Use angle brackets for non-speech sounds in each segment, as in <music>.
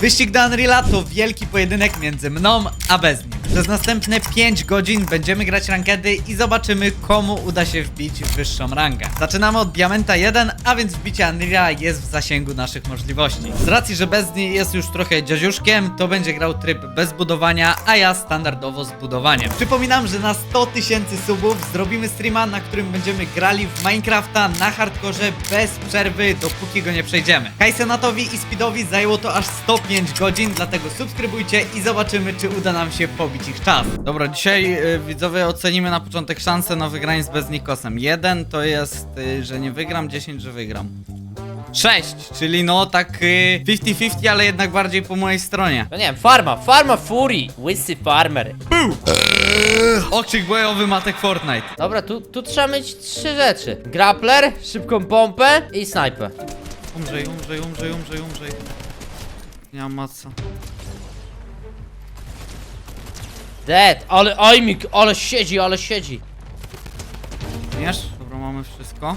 Wyścig do Unreala to wielki pojedynek między mną a bez nim. Przez następne 5 godzin będziemy grać rankedy i zobaczymy komu uda się wbić wyższą rangę. Zaczynamy od Diamenta 1, a więc wbicie Unreala jest w zasięgu naszych możliwości. Z racji, że bez niej jest już trochę dziadziuszkiem, to będzie grał tryb bez budowania, a ja standardowo z budowaniem. Przypominam, że na 100 tysięcy subów zrobimy streama, na którym będziemy grali w Minecrafta na hardkorze bez przerwy, dopóki go nie przejdziemy. Kajsenatowi i Speedowi zajęło to aż 105 godzin, dlatego subskrybujcie i zobaczymy, czy uda nam się pobić ich czas. Dobra, dzisiaj y, widzowie ocenimy na początek szansę na wygranie z Beznikosem. Jeden to jest, y, że nie wygram, 10, że wygram. 6, czyli no tak y, 50-50, ale jednak bardziej po mojej stronie. No nie wiem, farma, farma Fury, łysy farmer. Okrzyk bojowy Matek Fortnite. Dobra, tu, tu trzeba mieć trzy rzeczy. Grappler, szybką pompę i snajpę. Umrzej, umrzej, umrzej, umrzej, umrzej. Nie mam maca. Dead, ale ajmik, ale siedzi, ale siedzi. Wiesz? Dobra, mamy wszystko.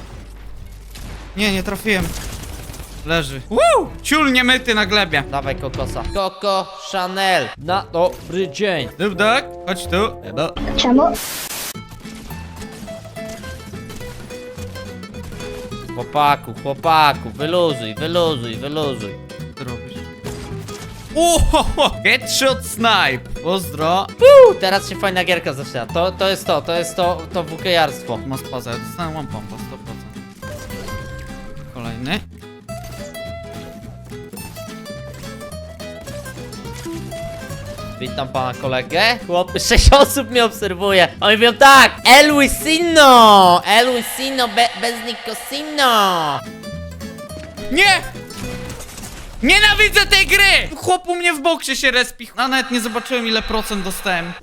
Nie, nie trafiłem. Leży. Woo! Ciul niemyty na glebie. Dawaj kokosa. Coco Chanel. Na dobry dzień. Dubdak, chodź tu. Edo. Czemu? Chłopaku, chłopaku, wyluzuj, wyluzuj, wyluzuj. Uhoho! Headshot snipe! Pozdro! Uuu, teraz się fajna gierka zaczyna. To, to jest to, to jest to, to WK-jarstwo. Ma spaza, ja dostałem one pumpa, 100%. Kolejny. Witam pana kolegę. Chłopy, sześć osób mnie obserwuje. Oni mówią tak, El Wisino, El Wisino, be, bez Nicosino. Nie! Nienawidzę tej gry! Chłop u mnie w boksie się respi. A nawet nie zobaczyłem ile procent dostałem.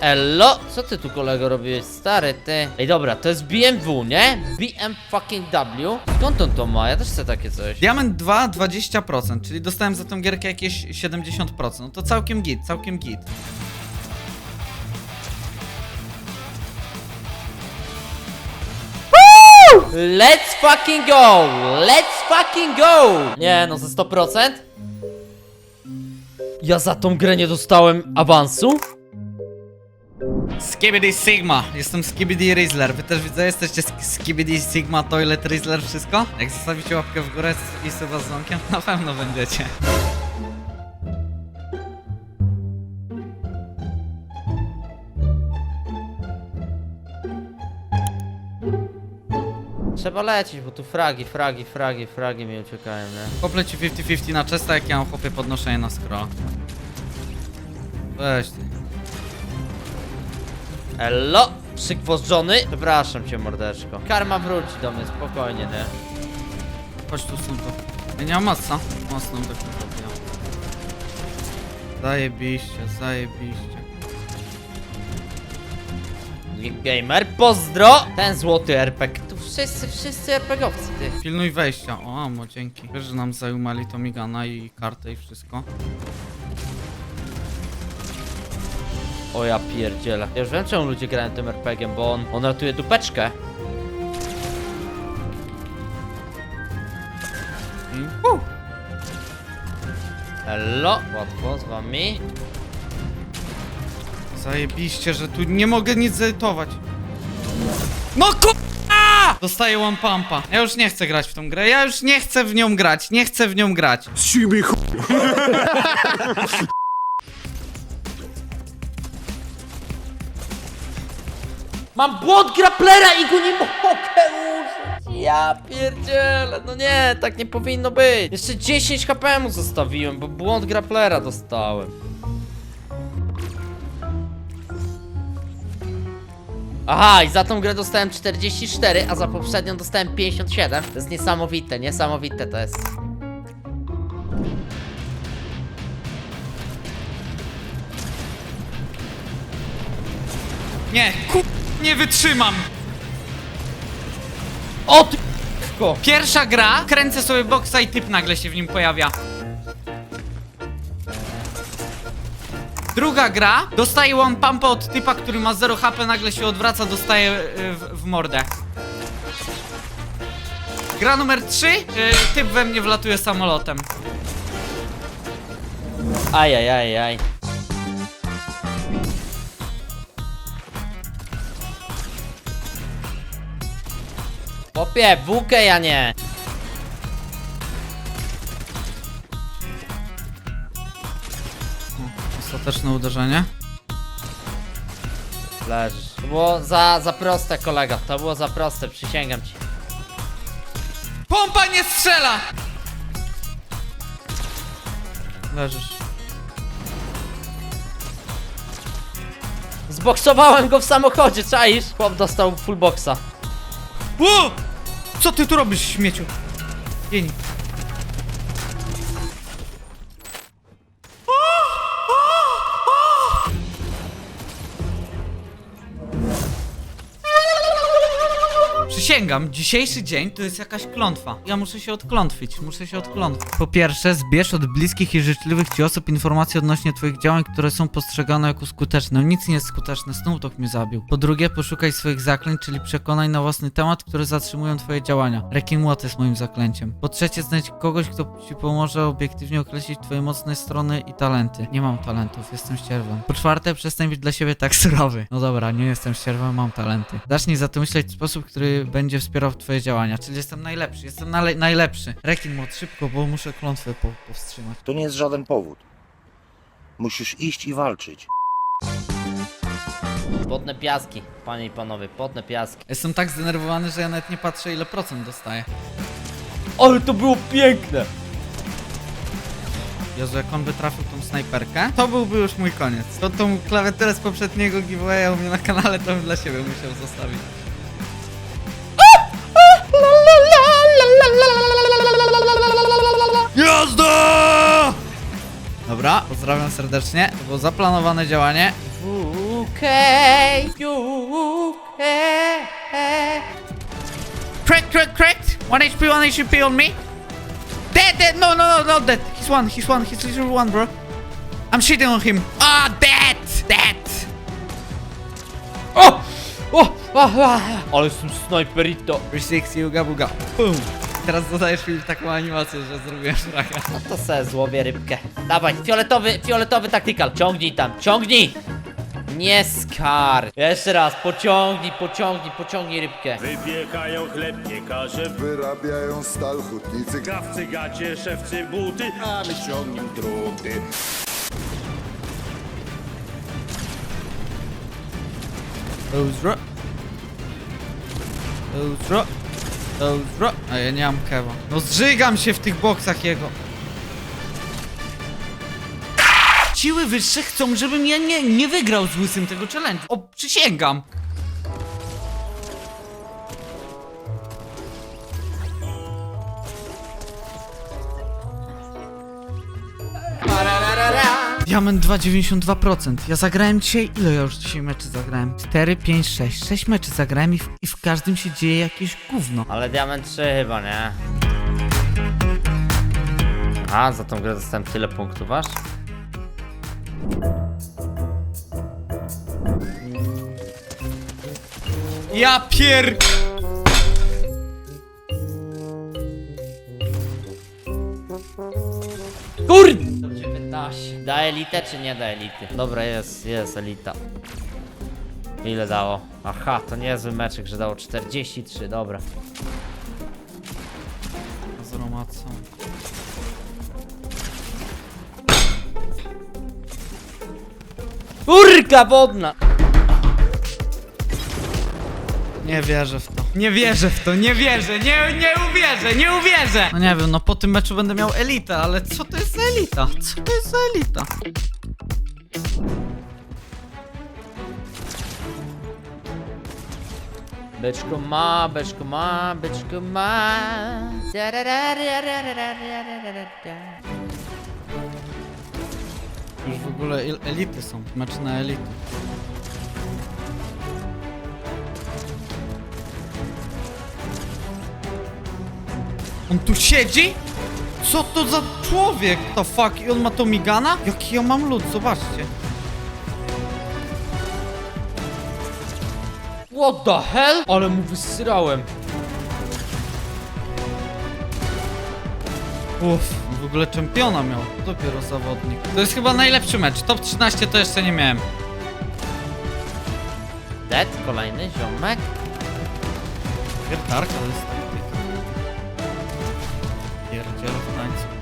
Elo, co ty tu kolego robiłeś, stary ty? Ej dobra, to jest BMW, nie? BM fucking W. Skąd on to ma? Ja też chcę takie coś. Diament 2 20%, czyli dostałem za tą gierkę jakieś 70%. No to całkiem git, całkiem git. Let's fucking go! Let's fucking go! Nie no, za 100%? Ja za tą grę nie dostałem awansu? Skibidi Sigma, jestem Skibidi Rizzler. Wy też widzę, jesteście Sk- Skibidi Sigma, Toilet Rizzler, wszystko? Jak zostawicie łapkę w górę i suba z dzwonkiem, <laughs> na pewno będziecie. Trzeba lecieć, bo tu fragi, fragi, fragi, fragi mi uciekają, nie? Kople ci 50-50 na czysta, jak ja mam chłopie podnoszenie na scrolla. Weź ty. Elo! Przygwożdżony? Przepraszam cię, mordeczko. Karma wróci do mnie, spokojnie, nie? Chodź tu stąd to. Ja nie mam mocno. Mocno tak nie zrobiłem. Zajebiście, zajebiście. Geek Gamer, pozdro! Ten złoty RPG. Wszyscy, wszyscy RPGowcy, ty. Pilnuj wejścia. O, amo, dzięki. Wiesz, że nam zajumali to migana i kartę i wszystko. O ja pierdzielę. Ja już wiem czemu ludzie grają tym RPG-iem, bo on, on ratuje dupeczkę. I... Uh! Elo, łatwo z wami. Zajebiście, że tu nie mogę nic zedytować. No ku... Dostaję one pumpa. Ja już nie chcę grać w tą grę. Ja już nie chcę w nią grać. Nie chcę w nią grać. Mam błąd grapplera i go nie mogę użyć. Ja pierdzielę, no nie, tak nie powinno być. Jeszcze 10 HP mu zostawiłem, bo błąd grapplera dostałem. Aha, i za tą grę dostałem 44, a za poprzednią dostałem 57. To jest niesamowite, niesamowite to jest. Nie, ku... Nie wytrzymam. O ty. Pierwsza gra, kręcę sobie boksa i typ nagle się w nim pojawia. Druga gra, dostaję one pumpa od typa, który ma 0 HP, nagle się odwraca, dostaje y, w, w mordę. Gra numer 3. Yy, typ we mnie wlatuje samolotem. Aj, aj, aj, aj. Popie, bukę ja nie. Ostateczne uderzenie. Leżysz. To było za, za proste, kolega. To było za proste, przysięgam ci. Pompa nie strzela! Leżysz. Zboksowałem go w samochodzie, czaisz? Chłop dostał full boxa. Ło! Co ty tu robisz, śmieciu? Jeni. Przysięgam, dzisiejszy dzień to jest jakaś klątwa. Ja muszę się odklątwić, muszę się odklątwić. Po pierwsze, zbierz od bliskich i życzliwych ci osób informacje odnośnie twoich działań, które są postrzegane jako skuteczne. Nic nie jest skuteczne, Snoop Dogg mnie zabił. Po drugie, poszukaj swoich zaklęć, czyli przekonaj na własny temat, które zatrzymują twoje działania. Rekin Młot jest moim zaklęciem. Po trzecie, znajdź kogoś, kto ci pomoże obiektywnie określić twoje mocne strony i talenty. Nie mam talentów, jestem ścierwem. Po czwarte, przestań być dla siebie tak surowy. No dobra, nie jestem ścierwem, mam talenty. Zacznij zatem myśleć w sposób, który będzie wspierał twoje działania, czyli jestem najlepszy, jestem nale- najlepszy. Rekin Młot, szybko, bo muszę klątwę po- powstrzymać. To nie jest żaden powód. Musisz iść i walczyć. Podne piaski, panie i panowie, podne piaski. Jestem tak zdenerwowany, że ja nawet nie patrzę ile procent dostaję. Ale to było piękne! Jezu, jak on by trafił tą snajperkę, to byłby już mój koniec. To tą klawiaturę z poprzedniego giveawaya u mnie na kanale to bym dla siebie musiał zostawić. Jazda! Dobra, pozdrawiam serdecznie. To było zaplanowane działanie. UK, UK. Crack, crack, cracked. One HP, one HP on me. Dead, dead. No, no, no, not dead. He's one, he's one, he's literally one, bro. I'm shitting on him. Ah, dead, dead. O! O! A, ale jestem snajperito. 360 Uga Buga. Boom. Teraz dodajesz mi taką animację, że zrobiłem szraka. No to se złowię rybkę. Dawaj, fioletowy, fioletowy taktykal. Ciągnij tam, ciągnij! Nie skar. Jeszcze raz, pociągnij, pociągnij, pociągnij rybkę. Wypiekają chleb piekarze, Wyrabiają stal hutnicy gawcy gacie, szewcy buty, a my ciągnim druty. Ozdro. Ozdro. Ozdro. A ja nie mam kewa. No zżygam się w tych boksach jego. Siły wyższe chcą, żebym ja nie, nie wygrał z łysym tego challenge. O, przysięgam. Diament 2,92%. Ja zagrałem dzisiaj. Ile ja już dzisiaj meczy zagrałem? 4, 5, 6. 6 meczy zagrałem i w, i w każdym się dzieje jakieś gówno. Ale diament 3 chyba, nie? Aha, za tą grę dostałem tyle punktów, aż? Ja pier... Kur... To 19. Da elitę czy nie da elity? Dobra, jest, jest elita. Ile dało? Aha, to niezły meczek, że dało 43, dobra. Z aromacą. Kurka wodna! Nie wierzę w to. Nie wierzę w to, nie wierzę, nie, nie uwierzę, nie uwierzę! No nie wiem, no po tym meczu będę miał elitę, ale co to jest za elita? Co to jest za elita? Beczko ma, beczko ma, beczko ma. Już w ogóle el- elity są, mecze na elity. On tu siedzi? Co to za człowiek? To fuck? I on ma to migana? Jaki ja mam lód, zobaczcie. What the hell? Ale mu wysrałem. Uff, w ogóle czempiona miał. Dopiero zawodnik. To jest chyba najlepszy mecz. Top 13 to jeszcze nie miałem. Dead, kolejny ziomek. Wiertarka to jest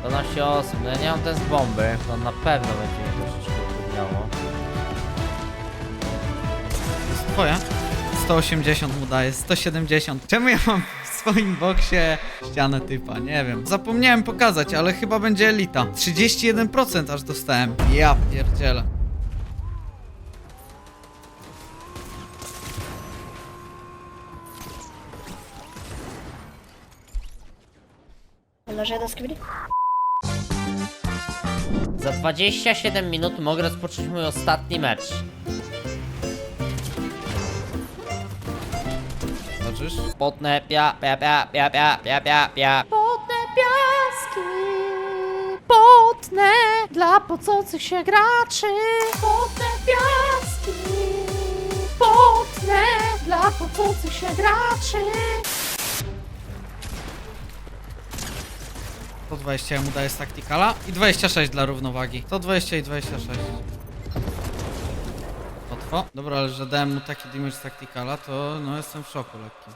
12 osób, no ja nie mam test bomby. To na pewno będzie mnie troszeczkę utrudniało. To jest twoje? 180 mu daje, 170. Czemu ja mam w swoim boksie ścianę typa? Nie wiem. Zapomniałem pokazać, ale chyba będzie elita. 31% aż dostałem. Ja pierdzielę. Lożę do skibidi? Za 27 minut mogę rozpocząć mój ostatni mecz. Zobaczysz? Potnę pia, pia, pia, pia, pia, pia, pia, pia. Potnę piaski, potnę dla pocących się graczy. Potnę piaski, potnę dla pocących się graczy. 120 ja mu daję z taktikala i 26 dla równowagi. 120 i 26. Łatwo. Dobra, ale że dałem mu taki damage z taktikala, to no jestem w szoku lekkim.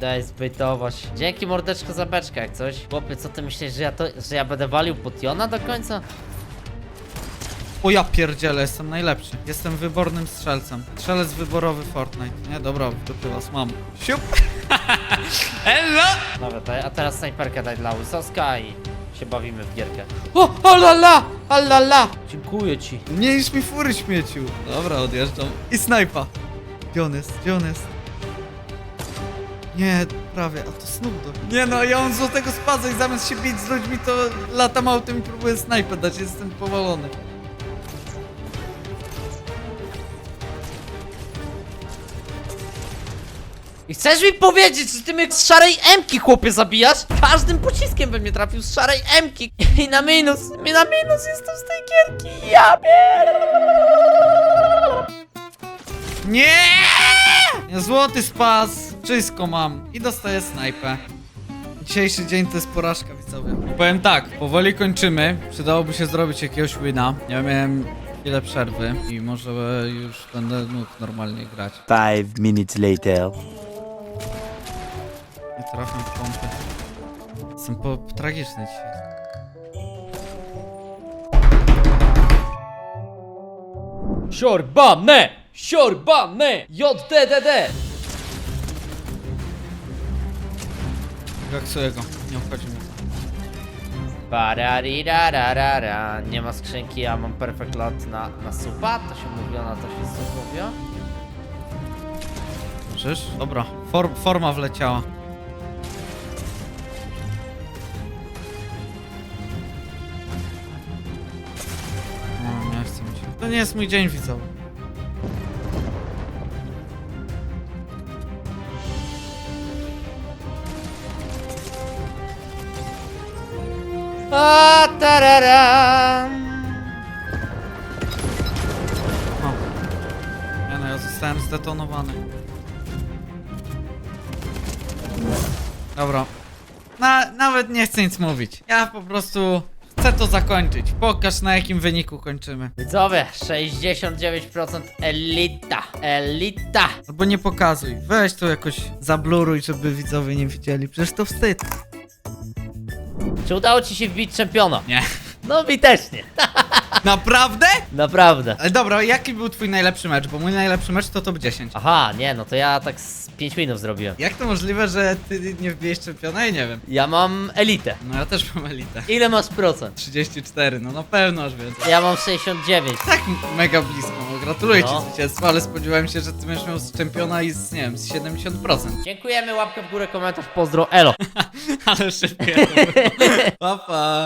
Daj zbytować. Dzięki mordeczko za beczkę jak coś. Chłopie, co ty myślisz, że ja to, że ja będę walił potiona do końca? O ja pierdzielę, jestem najlepszy. Jestem wybornym strzelcem. Strzelec wyborowy Fortnite. Nie, dobra, dupy was mam. Siup! <laughs> Hello! Dobra, to, a teraz snajperkę daj dla Łysowska i się bawimy w gierkę. O, alala, alala. Dziękuję ci. Nie niż mi fury śmieciu. Dobra, odjeżdżam. I snajpa. Gdzie on jest? Gdzie on jest? Nie, prawie, a to Snoop Dogg. Nie no, ja mam złotego spadza i zamiast się bić z ludźmi, to latam autem i próbuję snajpę dać, jestem powalony. I chcesz mi powiedzieć, że ty mnie z szarej emki chłopie zabijasz? Każdym pociskiem bym mnie trafił z szarej emki. I na minus, i na minus jestem z tej gierki. Ja pier... Nie! Złoty spas, wszystko mam i dostaję snajpę. Dzisiejszy dzień to jest porażka widzowie. Powiem tak, powoli kończymy. Przydałoby się zrobić jakiegoś wina. Ja miałem chwilę przerwy i może już będę mógł normalnie grać. Five minutes later. Nie trafiam w pompy. Jestem po tragiczny dzisiaj. Siorbane! Siorbane! JDDD! Gaksuję go, nie obchodzi mnie to. Pararirararara. Nie ma skrzynki, a mam perfect lot na, na supa. To się mówiło, na to się sup mówiło. Słyszysz? Dobra, For, forma wleciała. Nie jest mój dzień widzowy. A tararam. O. Nie no, ja zostałem zdetonowany. Dobra. Na, nawet nie chcę nic mówić. Ja po prostu chcę to zakończyć. Pokaż na jakim wyniku kończymy. Widzowie, 69% elita, elita. Albo nie pokazuj. Weź to jakoś zabluruj, żeby widzowie nie widzieli. Przecież to wstyd. Czy udało ci się wbić czempiona? Nie. No mi też nie. <laughs> Naprawdę? Naprawdę. Ale dobra, jaki był twój najlepszy mecz? Bo mój najlepszy mecz to top 10. Aha, nie, no to ja tak z 5 minut zrobiłem. Jak to możliwe, że ty nie wbiłeś czempiona? Ja nie wiem. Ja mam elitę. No ja też mam elitę. Ile masz procent? 34, no na pewno aż więcej. Ja mam 69. Tak mega blisko, no gratuluję No. ci zwycięstwa, ale spodziewałem się, że ty będziesz miał z czempiona i z, nie wiem, z 70%. Dziękujemy, łapkę w górę, komentarz, pozdro, elo. <laughs> Ale szybkie. <laughs> Pa, pa.